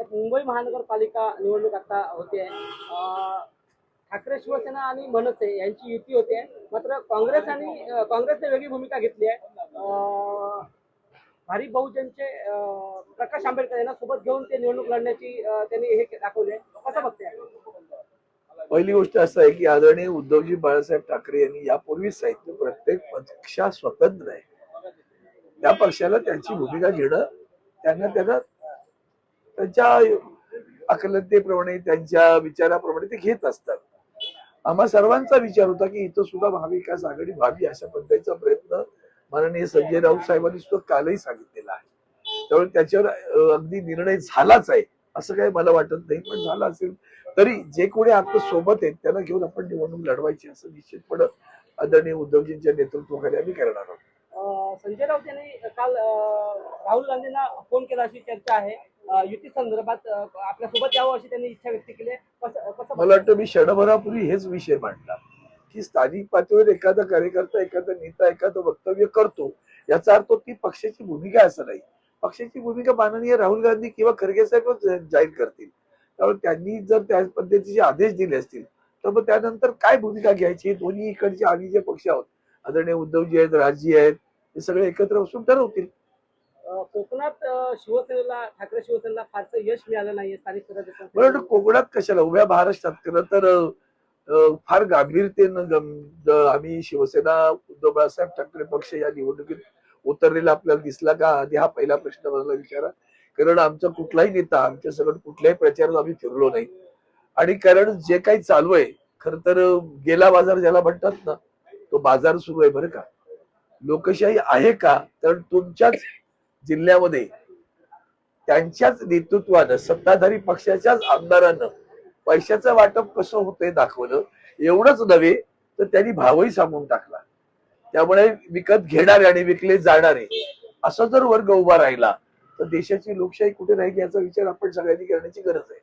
मुंबई महानगरपालिका निवडणूक आता होते. आहे ठाकरे शिवसेना आणि मनसे यांची युती होते. मात्र काँग्रेस आणि काँग्रेसने वेगळी भूमिका घेतली आहे. अं, भारी बहुजनचे प्रकाश आंबेडकर यांना सोबत घेऊन ते निवडणूक लढण्याची त्यांनी हे दाखवले कसं बघते पहिली गोष्ट असं आहे की आदरणीय उद्धवजी बाळासाहेब ठाकरे यांनी यापूर्वीच सांगितलं प्रत्येक पक्ष स्वतंत्र आहे. त्या पक्षाला त्यांची भूमिका घेणं त्यांना त्यांना त्यांच्या अकलतेप्रमाणे त्यांच्या विचाराप्रमाणे ते घेत असतात. आम्हा सर्वांचा विचार होता की इथं सुद्धा महाविकास आघाडी व्हावी अशा पद्धतीचा प्रयत्न माननीय संजय राऊत साहेबांनी सुद्धा कालही सांगितलेला आहे. त्यामुळे त्याच्यावर अगदी निर्णय झालाच आहे असं काही मला वाटत नाही पण झाला असेल तरी जे कोणी आता सोबत आहेत त्यांना घेऊन आपण निवडणूक लढवायची असं निश्चितपणे आदरणीय उद्धवजींच्या नेतृत्वाखाली आम्ही करणार आहोत. संजय राऊत यांनी काल राहुल गांधींना फोन केला अशी चर्चा आहे. युती संदर्भात आपल्यासोबत यावं अशी त्यांनी इच्छा व्यक्त केली आहे. मला वाटतं मी क्षणभरापूर्वी हेच विषय मांडला की स्थानिक पातळीवर एखादा कार्यकर्ता एखादा नेता एखादं वक्तव्य करतो याचा अर्थ ती पक्षाची भूमिका असं नाही. पक्षाची भूमिका माननीय राहुल गांधी किंवा खरगे साहेब जाहीर करतील. त्यामुळे त्यांनी जर त्या पद्धतीचे आदेश दिले असतील तर मग त्यानंतर काय भूमिका घ्यायची? दोन्ही इकडचे आम्ही जे पक्ष आहोत आदरणीय उद्धवजी आहेत राजजी आहेत हे सगळे एकत्र बसून ठरवतील. कोकणात शिवसेनेला ठाकरे शिवसेनेला फारसं यश मिळालं नाहीये स्थानिक स्वराज्य कोकणात कशाला? उभ्या महाराष्ट्रात खरं तर फार गांभीर्यतेनं गम- आम्ही शिवसेना उद्धव बाळासाहेब ठाकरे पक्ष या निवडणुकीत उतरलेला आपल्याला दिसला का? आधी हा पहिला प्रश्न मला विचारा. कारण आमचा कुठलाही नेता आमच्या सगळं कुठल्याही प्रचारात आम्ही फिरलो नाही. आणि कारण जे काही चालू आहे खर तर गेला बाजार ज्याला म्हणतात ना तो बाजार सुरू आहे बरं का? लोकशाही आहे का? तर तुमच्याच जिल्ह्यामध्ये त्यांच्याच नेतृत्वानं सत्ताधारी पक्षाच्याच आमदारानं पैशाचं वाटप कसं होतंय दाखवलं एवढंच नव्हे तर त्यांनी भावही सांगून टाकला. त्यामुळे विकत घेणारे आणि विकले जाणारे असा जर वर्ग उभा राहिला तर देशाची लोकशाही कुठे राहील याचा विचार आपण सगळ्यांनी करण्याची गरज आहे.